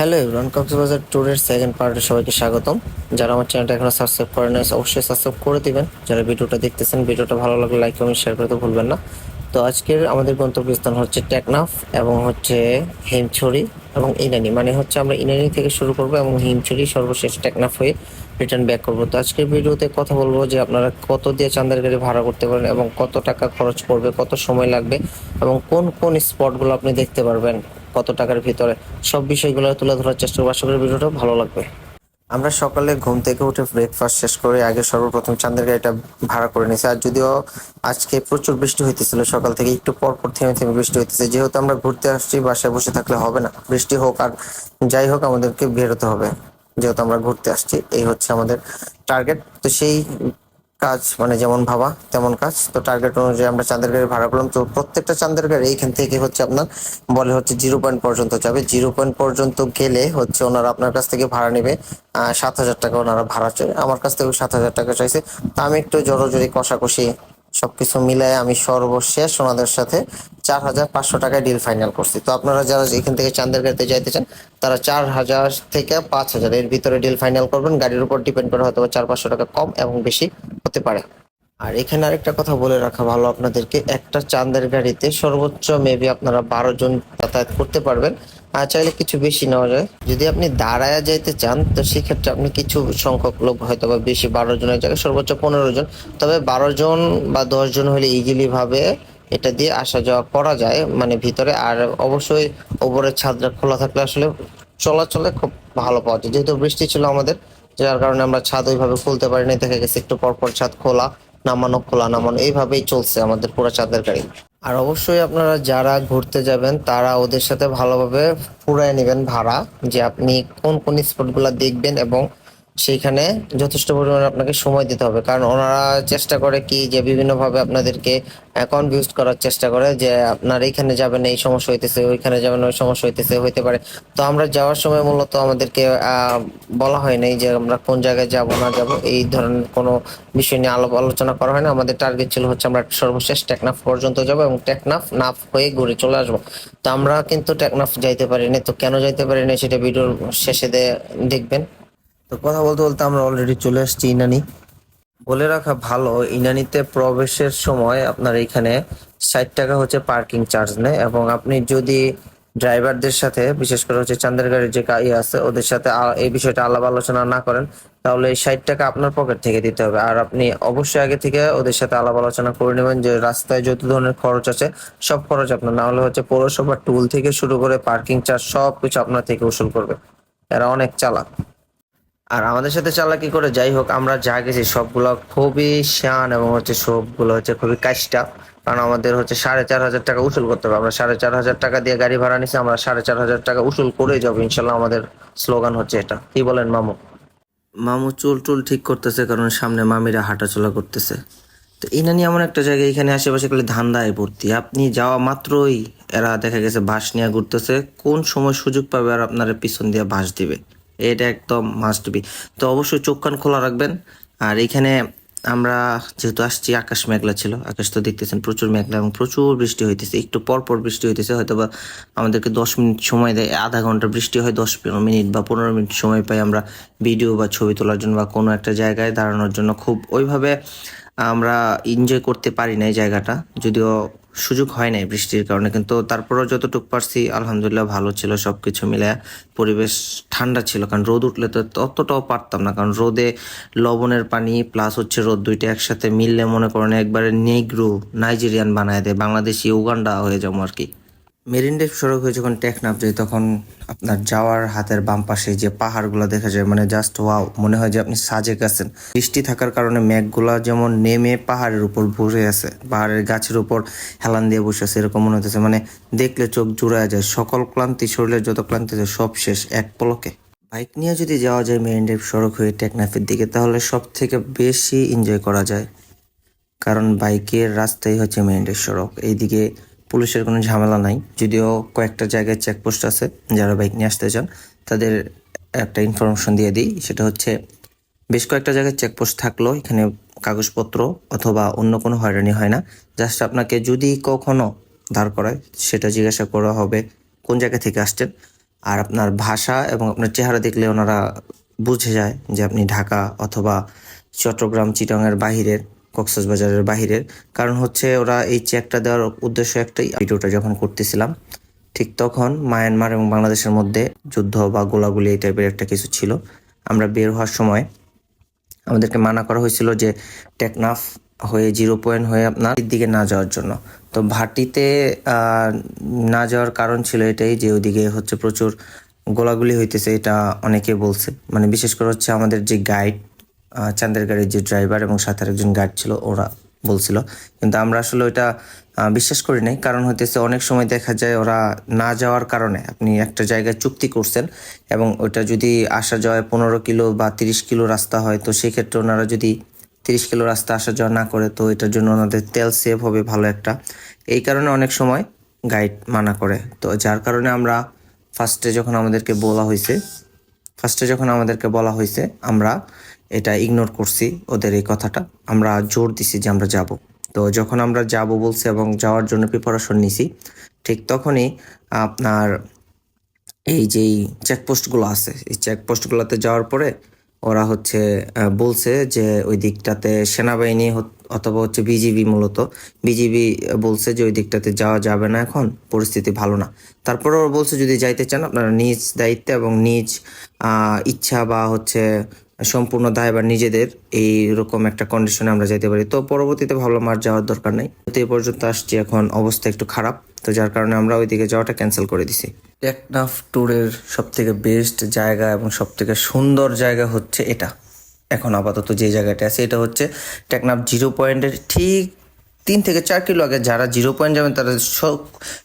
Hello everyone Cox's Bazar ট্যুরের second পার্টে সবাইকে স্বাগতম। যারা আমার চ্যানেলটা এখনও সাবস্ক্রাইব করেন নাই, অবশ্যই সাবস্ক্রাইব করে দিবেন। যারা ভিডিওটা দেখতেছেন ভিডিওটা ভালো লাগলে লাইক কমেন্ট শেয়ার করতে ভুলবেন না। তো আজকের আমাদের গন্তব্যস্থান হচ্ছে টেকনাফ এবং হচ্ছে হিমছড়ি এবং ইনানি। মানে হচ্ছে আমরা ইনানি থেকে শুরু করব এবং হিমছড়ি সর্বশেষ টেকনাফ হয়ে রিটার্ন ব্যাক করব। তো আজকের ভিডিওতে কথা বলব যে আপনারা কত দিয়ে চান্দের গাড়ি ভাড়া করতে পারেন এবং কত টাকা খরচ পড়বে কত সময় লাগবে এবং কোন কোন স্পটগুলো আপনি দেখতে পারবেন। কত টাকার ভিতরে। সব বিষয়গুলো তুলে ধরার চেষ্টা করব। আশা করি ভিডিওটা ভালো লাগবে। আমরা সকালে ঘুম থেকে উঠে ব্রেকফাস্ট শেষ করে আগে সর্বপ্রথম চাঁদের গাড়িটা ভাড়া করে নিয়েছি। আর যদিও আজকে প্রচুর বৃষ্টি হইতেছিল, সকাল থেকে একটু পর পর থেমে থেমে বৃষ্টি হইতেছে। যেহেতু আমরা ঘুরতে আসছি, বাসায় বসে থাকলে হবে না। বৃষ্টি হোক আর যাই হোক, আমাদেরকে বেরোতে হবে। যেহেতু আমরা ঘুরতে আসছি, এই হচ্ছে আমাদের টার্গেট তো সেই কাজ মানে যেমন ভাবা, তেমন কাজ। তো টার্গেট অনুযায়ী আমরা চাঁদের গাড়ি ভাড়া করলাম। তো প্রত্যেকটা চাঁদের গাড়ি এইখান থেকে হচ্ছে আপনার বলে হচ্ছে জিরো পয়েন্ট পর্যন্ত যাবে। জিরো পয়েন্ট পর্যন্ত গেলে হচ্ছে ওনারা আপনার কাছ থেকে ভাড়া নেবে। সাত হাজার টাকা ওনারা ভাড়া চাই। আমার কাছ থেকে সাত হাজার টাকা চাইছে। তা আমি একটু জড়োজড়ি কষাকষি সবকিছু মিলায় আমি সর্বশেষ ওনাদের সাথে চার হাজার পাঁচশো টাকায় ডিল ফাইনাল করছি। তো আপনারা যারা এখান থেকে চান্দের গাড়িতে যাইতে চান, তারা চার হাজার থেকে পাঁচ হাজার এর ভিতরে ডিল ফাইনাল করবেন। গাড়ির উপর ডিপেন্ড করে হয়তো চার পাঁচশো টাকা কম এবং বেশি হতে পারে। আর এখানে আরেকটা কথা বলে রাখা ভালো আপনাদেরকে, একটা চাঁদের গাড়িতে সর্বোচ্চ মেবি আপনারা বারো জন যাতায়াত করতে পারবেন। আর চাইলে কিছু বেশি নেওয়া যায়। যদি আপনি দাঁড়ায় যাইতে চান, তো সেক্ষেত্রে আপনি কিছু সংখ্যক লোক হয়তো বা বেশি বারো জনের জায়গায়, সর্বোচ্চ পনেরো জন। তবে বারো জন বা দশ জন হলে ইজিলি ভাবে এটা দিয়ে আসা যাওয়া করা যায় মানে ভিতরে। আর অবশ্যই ওপরের ছাদটা খোলা থাকলে আসলে চলাচলে খুব ভালো পাওয়া যায়। যেহেতু বৃষ্টি ছিল আমাদের যার কারণে আমরা ছাদ ওইভাবে খুলতে পারিনি। দেখা গেছে একটু পরপর ছাদ খোলা, নামানো খোলা, নামানো, এইভাবেই চলছে আমাদের পুরো ছাদের গাড়ি। আর অবশ্যই আপনারা যারা ঘুরতে যাবেন, তারা ওদের সাথে ভালোভাবে পুরাই নেবেন ভাড়া, যে আপনি কোন কোন স্পটগুলো দেখবেন এবং সেইখানে যথেষ্ট পরিমাণে আপনাকে সময় দিতে হবে। কারণ ওনারা চেষ্টা করে কি যে বিভিন্নভাবে আপনাদেরকে কনফিউজ করার চেষ্টা করে যে আপনার এইখানে যাবেন, এই সমস্যা হইতেছে, ওইখানে যাবেন, ওই সমস্যা হইতেছে, হইতে পারে। তো আমরা যাওয়ার সময় মূলত আমাদেরকে বলা হয় নাই যে আমরা কোন জায়গায় যাব, না যাব, এই ধরনের কোনো বিষয় নিয়ে আলাপ আলোচনা করা হয় না। আমাদের টার্গেট ছিল হচ্ছে আমরা সর্বশেষ টেকনাফ পর্যন্ত যাব এবং টেকনাফ নাফ হয়ে ঘুরে চলে আসব। তো আমরা কিন্তু টেকনাফ যাইতে পারিনি। তো কেন যাইতে পারিনি সেটা ভিডিওর শেষে দেখবেন। তো কথা বলতে বলতে আমরা অলরেডি চলে আসছি ইনানি। বলে রাখা ভালো, ইনানিতে প্রবেশের সময় আপনার এখানে ষাট টাকা হচ্ছে পার্কিং চার্জ নেয় এবং আপনি যদি ড্রাইভারদের সাথে, বিশেষ করে হচ্ছে চান্দের গাড়ির যে ইয়ে আছে, ওদের সাথে এই বিষয়টা আলাপ আলোচনা না করেন, তাহলে এই ষাট টাকা আপনার পকেট থেকে দিতে হবে। আর আপনি অবশ্যই আগে থেকে ওদের সাথে আলাপ আলোচনা করে নেবেন যে রাস্তায় যত ধরনের খরচ আছে, সব খরচ আপনার, না হলে হচ্ছে পৌরসভা টুল থেকে শুরু করে পার্কিং চার্জ সব কিছু আপনার থেকে উসুল করবে। এরা অনেক চালাক। আর আমাদের সাথে চালাকি করে যাই হোক, আমরা যা গেছি, সবগুলো খুবই শান এবং হচ্ছে সবগুলো হচ্ছে খুবই কাজটা কারণ আমাদের হচ্ছে সাড়ে চার হাজার টাকা উসুল করতে হবে। আমরা সাড়ে চার হাজার টাকা দিয়ে গাড়ি ভাড়া নিছি, আমরা সাড়ে চার হাজার টাকা উসুল করে যাব। ইনশাল্লাহ আমাদের স্লোগান হচ্ছে এটা। কি বলেন, মামু? মামু, চুল টুল ঠিক করতেছে, কারণ সামনে মামিরা হাঁটাচলা করতেছে। তো এনা নিয়ে এমন একটা জায়গা এখানে আশেপাশে করলে ধান্দায় ভর্তি। আপনি যাওয়া মাত্রই এরা দেখা গেছে বাস নিয়ে ঘুরতেছে। কোন সময় সুযোগ পাবে আর আপনারা পিছন দিয়ে বাস দিবে? এটা একদম মাস্ট বি তো অবশ্যই চোখ কান খোলা রাখবেন। আর এখানে আমরা যেহেতু আসছি, আকাশ মেঘলা ছিল। আকাশ তো দেখতেছেন প্রচুর মেঘলা এবং প্রচুর বৃষ্টি হইতেছে। একটু পর পর বৃষ্টি হইতেছে হয়তো বা আমাদেরকে দশ মিনিট সময় দেয়। আধা ঘণ্টা বৃষ্টি হয়, দশ মিনিট বা পনেরো মিনিট সময় পাই আমরা ভিডিও বা ছবি তোলার জন্য বা কোনো একটা জায়গায় দাঁড়ানোর জন্য। খুব ওইভাবে আমরা এনজয় করতে পারি না এই জায়গাটা। যদিও সুযোগ হয় নাই বৃষ্টির কারণে। কিন্তু তারপরেও যতটুকু পারছি, আলহামদুলিল্লাহ ভালো ছিল সব কিছু মিলে পরিবেশ ঠান্ডা ছিল। কারণ রোদ উঠলে তো ততটাও পারতাম না। কারণ রোদে লবণের পানি প্লাস হচ্ছে রোদ দুইটা একসাথে মিললে মনে করেন একবারে নেগ্রো নাইজেরিয়ান বানায় দেয়, বাংলাদেশি উগান্ডা হয়ে যাব আর কি। মেরিন ড্রাইভ সড়ক হয়ে যখন টেকনাফ যায় তখন আপনার যাওয়ার হাতের বাম পাশে যে পাহাড়গুলো দেখা যায় মানে জাস্ট ওয়াও মনে হয় যে আপনি সাজেক আছেন। বৃষ্টি থাকার কারণে মেঘগুলা যেমন নেমে পাহাড়ের উপর বসে আছে, পাহাড়ের গাছের উপর হেলান দিয়ে বসে আছে, এরকম মনে হতেছে মানে দেখলে চোখ জুড়ায় যায়, সকল ক্লান্তি, শরীরের যত ক্লান্তি আছে, সব শেষ এক পলকে। বাইক নিয়ে যদি যাওয়া যায় মেরিন ড্রাইভ সড়ক হয়ে টেকনাফের দিকে, তাহলে সব থেকে বেশি এনজয় করা যায়। কারণ বাইকের রাস্তাই হচ্ছে মেইন ড্রাইভ সড়ক, এইদিকে পুলিশের কোনো ঝামেলা নাই। যদিও কয়েকটা জায়গায় চেকপোস্ট আছে, যারা বাইক নিয়ে আসতে চান, তাদের একটা ইনফরমেশন দিয়ে দিই। সেটা হচ্ছে, বেশ কয়েকটা জায়গায় চেকপোস্ট থাকল এখানে কাগজপত্র অথবা অন্য কোনো হয়রানি হয় না। জাস্ট আপনাকে যদি কখনো দাঁড় করায়, সেটা জিজ্ঞাসা করা হবে কোন জায়গা থেকে আসছেন। আর আপনার ভাষা এবং আপনার চেহারা দেখলে ওনারা বুঝে যায় যে আপনি ঢাকা অথবা চট্টগ্রাম, চিটংয়ের বাহিরের কক্সবাজারের বাহিরের। কারণ হচ্ছে ওরা এই চেকটা দেওয়ার উদ্দেশ্য একটাই। ভিডিওটা যখন করতেছিলাম, ঠিক তখন মায়ানমার এবং বাংলাদেশের মধ্যে যুদ্ধ বা গোলাগুলি এই টাইপের একটা কিছু ছিল। আমরা বের হওয়ার সময় আমাদেরকে মানা করা হয়েছিল যে টেকনাফ হয়ে, জিরো পয়েন্ট হয়ে আপনার দিকে না যাওয়ার জন্য। তো ভাটিতে না যাওয়ার কারণ ছিল এটাই যে ওইদিকে হচ্ছে প্রচুর গোলাগুলি হইতেছে, এটা অনেকে বলছে। মানে বিশেষ করে হচ্ছে আমাদের যে গাইড চাঁদের গাড়ির যে ড্রাইভার এবং সাথে একজন গাইড ছিল, ওরা বলছিল। কিন্তু আমরা আসলে ওইটা বিশ্বাস করি নাই। কারণ হইতেছে অনেক সময় দেখা যায় ওরা না যাওয়ার কারণে আপনি একটা জায়গায় চুক্তি করছেন এবং ওইটা যদি আসা যাওয়ায় পনেরো কিলো বা তিরিশ কিলো রাস্তা হয়, তো সেক্ষেত্রে ওনারা যদি তিরিশ কিলো রাস্তা আসা যাওয়া না করে, তো এটার জন্য ওনাদের তেল সেভ হবে ভালো একটা। এই কারণে অনেক সময় গাইড মানা করে। তো যার কারণে আমরা ফার্স্টে যখন আমাদেরকে বলা হয়েছে ফার্স্টে যখন আমাদেরকে বলা হয়েছে আমরা এটা ইগনোর করছি ওদের এই কথাটা। আমরা জোর দিছি যে আমরা যাব। তো যখন আমরা যাব বলছি এবং যাওয়ার জন্য প্রিপারেশন নিছি, ঠিক তখনই আপনার এই যেই চেকপোস্টগুলো আছে, এই চেকপোস্টগুলোতে যাওয়ার পরে ওরা হচ্ছে বলছে যে ওই দিকটাতে সেনাবাহিনী অথবা হচ্ছে বিজিবি মূলত। বিজিবি বলছে যে ওই দিকটাতে যাওয়া যাবে না এখন, পরিস্থিতি ভালো না। তারপরে ওরা বলছে যদি যাইতে চান, আপনারা নিজ দায়িত্বে এবং নিজ ইচ্ছা বা হচ্ছে সম্পূর্ণ দায়ভার নিজেদের এই রকম একটা কন্ডিশনে আমরা যেতে পারি। তো পরবর্তীতে ভাবলাম আর যাওয়ার দরকার নেই। তো এই পর্যন্ত আসছি, এখন অবস্থা একটু খারাপ। তো যার কারণে আমরা ওইদিকে যাওয়াটা ক্যান্সেল করে দিছি। টেকনাফ ট্যুরের সব থেকে বেস্ট জায়গা এবং সব থেকে সুন্দর জায়গা হচ্ছে এটা। এখন আপাতত যে জায়গাটা আছে, এটা হচ্ছে টেকনাফ জিরো পয়েন্টের ঠিক তিন থেকে চার কিলো আগে যারা জিরো পয়েন্ট যাবেন, তারা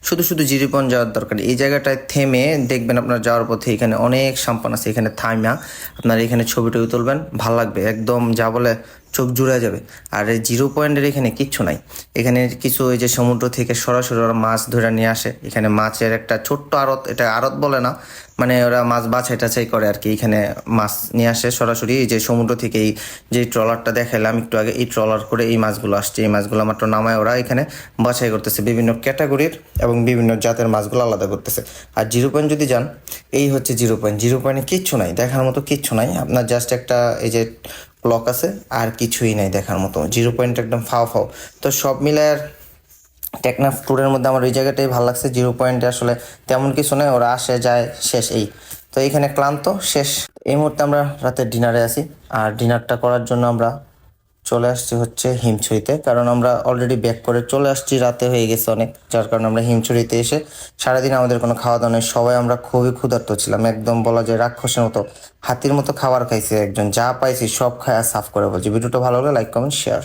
শুধু শুধু জিরো পয়েন্ট যাওয়ার দরকার। এই জায়গাটায় থেমে দেখবেন আপনার যাওয়ার পথে এখানে অনেক সাম্পান আছে। এখানে থাইমা, আপনার এখানে ছবি টবি তুলবেন, ভালো লাগবে। একদম যা বলে চোখ জুড়ে যাবে। আর এই জিরো পয়েন্টের এখানে কিচ্ছু নাই। এখানে কিছু ওই যে সমুদ্র থেকে সরাসরি ওরা মাছ ধরে নিয়ে আসে। এখানে মাছের একটা ছোট্ট আড়ত, এটা আড়ত বলে না মানে ওরা মাছ বাছাই টাছাই করে আর কি। এখানে মাছ নিয়ে আসে সরাসরি। এই যে সমুদ্র থেকে এই যে ট্রলারটা দেখাইলাম, একটু আগে এই ট্রলার করে এই মাছগুলো আসছে। এই মাছগুলো মাত্র নামায় ওরা এখানে বাছাই করতেছে। বিভিন্ন ক্যাটাগরির এবং বিভিন্ন জাতের মাছগুলো আলাদা করতেছে। আর জিরো পয়েন্ট যদি যান, এই হচ্ছে জিরো পয়েন্ট। জিরো পয়েন্টে কিচ্ছু নাই, দেখার মতো কিচ্ছু নাই। আপনার জাস্ট একটা এই যে ব্লক আছে, আর কিছুই নাই দেখার মতো। জিরো পয়েন্ট একদম ফাও ফাও। তো সব মিলে আর টেকনাফ ট্যুরের মধ্যে আমার ওই জায়গাটাই ভালো লাগছে। জিরো পয়েন্টে আসলে তেমন কিছু নয় ওরা আসে, যায়, শেষ এই। তো এইখানে ক্লান্ত, শেষ। এই মুহূর্তে আমরা রাতের ডিনারে আছি। আর ডিনারটা করার জন্য আমরা চলে আসছি হচ্ছে হিমছড়িতে। কারণ আমরা অলরেডি ব্যাক করে চলে আসছি, রাতে হয়ে গেছে অনেক। যার কারণে আমরা হিমছড়িতে এসে সারাদিন আমাদের কোনো খাওয়া দাওয়া নেই। সবাই আমরা খুবই ক্ষুধার্ত ছিলাম। একদম বলা যায় রাক্ষসের মতো, হাতির মতো খাবার খাইছে একজন। যা পাইছি সব খায়া সাফ করে বলছি। ভিডিওটা ভালো হলে লাইক কমেন্ট শেয়ার